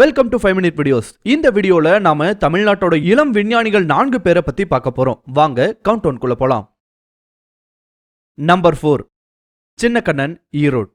Welcome to five minute videos இந்த வீடியோல நாம தமிழ்நாட்டோட இளம் விஞ்ஞானிகள் நான்கு பேரை பத்தி பார்க்க போறோம். வாங்க கவுண்ட் ஒன்குள்ள போலாம். Number four Chinnakannan Erode.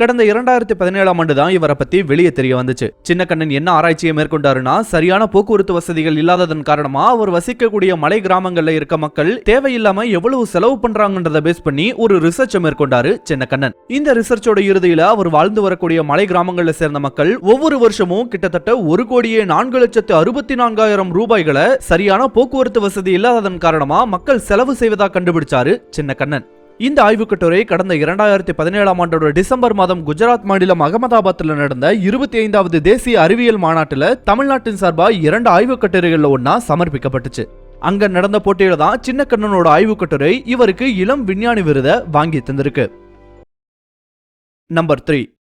கடந்த இரண்டாயிரத்தி பதினேழாம் ஆண்டு தான் இவரை பத்தி வெளியே தெரிய வந்துச்சு. சின்னக்கண்ணன் என்ன ஆராய்ச்சியை மேற்கொண்டாருன்னா சரியான போக்குவரத்து வசதிகள் இல்லாததன் காரணமா அவர் வசிக்கக்கூடிய மலை கிராமங்கள்ல இருக்க மக்கள் தேவையில்லாம எவ்வளவு செலவு பண்றாங்கன்றத பேஸ் பண்ணி ஒரு ரிசர்ச்சை மேற்கொண்டாரு சின்னக்கண்ணன். இந்த ரிசர்ச்சோட இறுதியில அவர் வாழ்ந்து வரக்கூடிய மலை கிராமங்கள்ல சேர்ந்த மக்கள் ஒவ்வொரு வருஷமும் கிட்டத்தட்ட ஒரு கோடியே நான்கு லட்சத்து அறுபத்தி நான்காயிரம் ரூபாய்களை சரியான போக்குவரத்து வசதி இல்லாததன் காரணமா மக்கள் செலவு செய்வதா கண்டுபிடிச்சாரு சின்னக்கண்ணன். இந்த ஆய்வுக் கட்டுரை கடந்த இரண்டாயிரத்தி பதினேழாம் ஆண்டோட டிசம்பர் மாதம் குஜராத் மாநிலம் அகமதாபாத்தில் நடந்த இருபத்தி ஐந்தாவது தேசிய அறிவியல் மாநாட்டில் தமிழ்நாட்டின் சார்பாக இரண்டு ஆய்வுக் கட்டுரைகளில் ஒன்றா சமர்ப்பிக்கப்பட்டுச்சு. அங்க நடந்த போட்டியில தான் சின்னக்கண்ணனோட ஆய்வுக் கட்டுரை இவருக்கு இளம் விஞ்ஞானி விருதை வாங்கி தந்திருக்கு. Number three.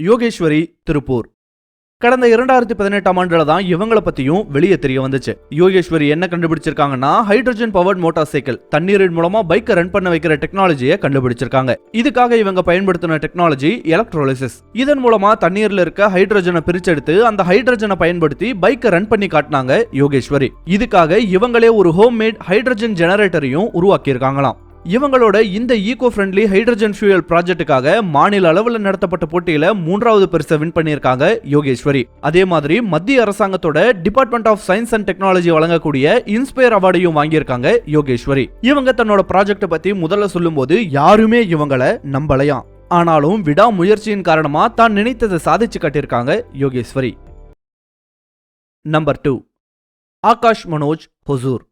யோகேஸ்வரி திருப்பூர். கடந்த இரண்டாயிரத்தி பதினெட்டாம் ஆண்டுல தான் இவங்களை பத்தியும் வெளியே தெரிய வந்துச்சு. யோகேஸ்வரி என்ன கண்டுபிடிச்சிருக்காங்கன்னா ஹைட்ரஜன் பவர்ட் மோட்டார் சைக்கிள் தண்ணீரின் மூலமா பைக்கை ரன் பண்ண வைக்கிற டெக்னாலஜியை கண்டுபிடிச்சிருக்காங்க. இதுக்காக இவங்க பயன்படுத்தின டெக்னாலஜி எலக்ட்ரோலிசிஸ் இதன் மூலமா தண்ணீர்ல இருக்க ஹைட்ரஜனை பிரிச்செடுத்து அந்த ஹைட்ரஜனை பயன்படுத்தி பைக்கை ரன் பண்ணி காட்டினாங்க யோகேஸ்வரி. இதுக்காக இவங்களே ஒரு ஹோம் மேட் ஹைட்ரஜன் ஜெனரேட்டரையும் உருவாக்கியிருக்காங்களாம். இவங்களோட இந்த ஈகோ ஃப்ரெண்ட்லி ஹைட்ரஜன் ஃபியூயல் ப்ராஜெக்ட்டுக்காக மாநில அளவில் நடத்தப்பட்ட போட்டியில மூன்றாவது பரிசை வின் பண்ணியிருக்காங்க யோகேஸ்வரி. அதே மாதிரி மத்திய அரசாங்கத்தோட department of science and technology வழங்கக்கூடிய இன்ஸ்பயர் அவார்டையும் வாங்கியிருக்காங்க யோகேஸ்வரி. இவங்க தன்னோட ப்ராஜெக்ட்டை பத்தி முதல்ல சொல்லும்போது யாருமே இவங்கள நம்பலையாம் ஆனாலும் விடாமுயற்சியின் காரணமா தான் நினைத்ததை சாதிச்சு காட்டியிருக்காங்க Yogeswari. Number two Akash Manoj Hosur.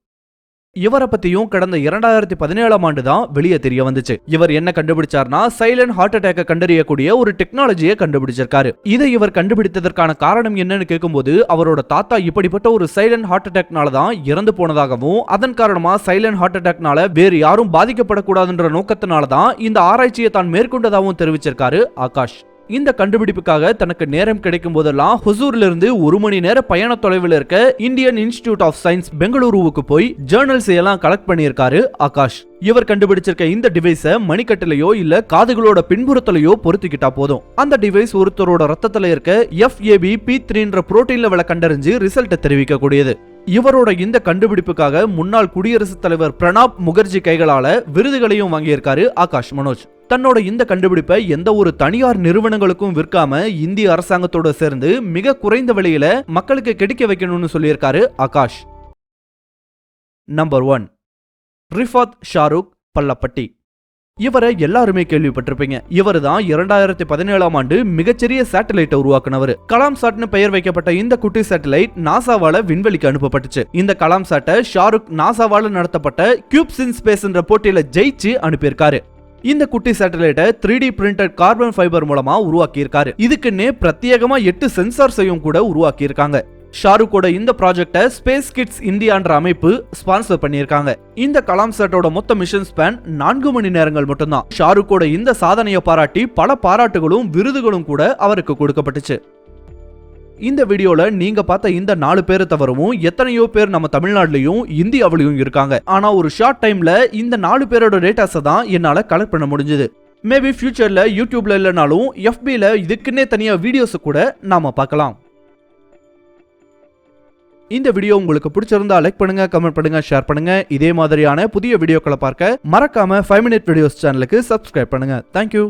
இவரை பத்தியும் கடந்த இரண்டாயிரத்தி பதினேழாம் ஆண்டு தான் வெளியே தெரிய வந்துச்சு. இவர் என்ன கண்டுபிடிச்சார்னா சைலண்ட் ஹார்ட் அட்டாக்கை கண்டறியக்கூடிய ஒரு டெக்னாலஜியை கண்டுபிடிச்சிருக்காரு. இதை இவர் கண்டுபிடித்ததற்கான காரணம் என்னன்னு கேட்கும்போது அவரோட தாத்தா இப்படிப்பட்ட ஒரு சைலண்ட் ஹார்ட் அட்டாக்னால தான் இறந்து போனதாகவும் அதன் காரணமா சைலண்ட் ஹார்ட் அட்டாக்னால வேறு யாரும் பாதிக்கப்படக்கூடாதுன்ற நோக்கத்தினால தான் இந்த ஆராய்ச்சியை தான் மேற்கொண்டதாகவும் தெரிவிச்சிருக்காரு ஆகாஷ். இந்த கண்டுபிடிப்புக்காக தனக்கு நேரம் கிடைக்கும் போதெல்லாம் ஹொசூர்ல இருந்து ஒரு மணி நேர பயண தொலைவில் இருக்க இந்தியன் இன்ஸ்டிடியூட் ஆஃப் சயின்ஸ் பெங்களூருவுக்கு போய் ஜேர்னல்ஸ் எல்லாம் கலெக்ட் பண்ணியிருக்காரு ஆகாஷ். இவர் கண்டுபிடிச்சிருக்க இந்த டிவைஸ மணிக்கட்டிலையோ இல்ல காதுகளோட பின்புறத்திலையோ பொருத்திக்கிட்டா போதும். அந்த டிவைஸ் ஒருத்தரோட ரத்தத்துல இருக்க எஃப்ஏபி பி த்ரீன்ற புரோட்டீன் லெவலை கண்டறிஞ்சு ரிசல்ட்டை தெரிவிக்கக்கூடியது. இவரோட இந்த கண்டுபிடிப்புக்காக முன்னாள் குடியரசுத் தலைவர் பிரணாப் முகர்ஜி கைகளால விருதுகளையும் வாங்கியிருக்காரு ஆகாஷ் மனோஜ். தன்னோட இந்த கண்டுபிடிப்பை எந்த ஒரு தனியார் நிறுவனங்களுக்கும் விற்காம இந்திய அரசாங்கத்தோட சேர்ந்து மிக குறைந்த விலையில மக்களுக்கு கிடைக்க வைக்கணும்னு சொல்லியிருக்காரு ஆகாஷ். Number one. ரிஃபாத் ஷாருக் பல்லப்பட்டி இவரை எல்லாருமே கேள்விப்பட்டிருப்பீங்க. இவர் தான் இரண்டாயிரத்தி பதினேழாம் ஆண்டு மிகச்சிறிய சேட்டலைட்டை உருவாக்குனவர். கலாம் சாட்னு பெயர் வைக்கப்பட்ட இந்த குட்டி சேட்டலைட் நாசாவால விண்வெளிக்கு அனுப்பப்பட்டுச்சு. இந்த கலாம் சாட்டை ஷாருக் நாசாவால நடத்தப்பட்ட கியூப்ஸ் இன் ஸ்பேஸ் என்ற போட்டியில ஜெயிச்சு அனுப்பியிருக்காரு. இந்த குட்டி சேட்டலைட்டை three D printed carbon fibre மூலமா உருவாக்கியிருக்காரு. இதுக்குன்னே பிரத்யேகமா எட்டு சென்சார்ஸையும் கூட உருவாக்கியிருக்காங்க. ஷாருக்கோட இந்த ப்ராஜெக்டை ஸ்பேஸ் கிட்ஸ் இந்தியான்ற அமைப்பு ஸ்பான்சர் பண்ணியிருக்காங்க. இந்த கலாம் சட்டோட மொத்த மிஷன் ஸ்பேன் நான்கு மணி நேரங்கள் மட்டும்தான். ஷாருக்கோட இந்த சாதனையை பாராட்டி பல பாராட்டுகளும் விருதுகளும் கூட அவருக்கு கொடுக்கப்பட்டுச்சு. இந்த வீடியோல நீங்க பார்த்த இந்த நாலு பேரை தவிரவும் எத்தனையோ பேர் நம்ம தமிழ்நாட்டிலையும் இந்தியாவிலையும் இருக்காங்க. ஆனா ஒரு ஷார்ட் டைம்ல இந்த நாலு பேரோட டேட்டாஸை தான் என்னால கலெக்ட் பண்ண முடிஞ்சது. மேபி ஃபியூச்சர்ல யூடியூப்ல இல்லைனாலும் எஃபில இதுக்குன்னே தனியா வீடியோஸ் கூட நாம பார்க்கலாம். இந்த வீடியோ உங்களுக்கு பிடிச்சிருந்தா லைக் பண்ணுங்க கமெண்ட் பண்ணுங்க ஷேர் பண்ணுங்க. இதே மாதிரியான புதிய வீடியோக்களை பார்க்க மறக்காம ஃபைவ் மினிட் வீடியோஸ் சேனலுக்கு சப்ஸ்கிரைப் பண்ணுங்க. Thank you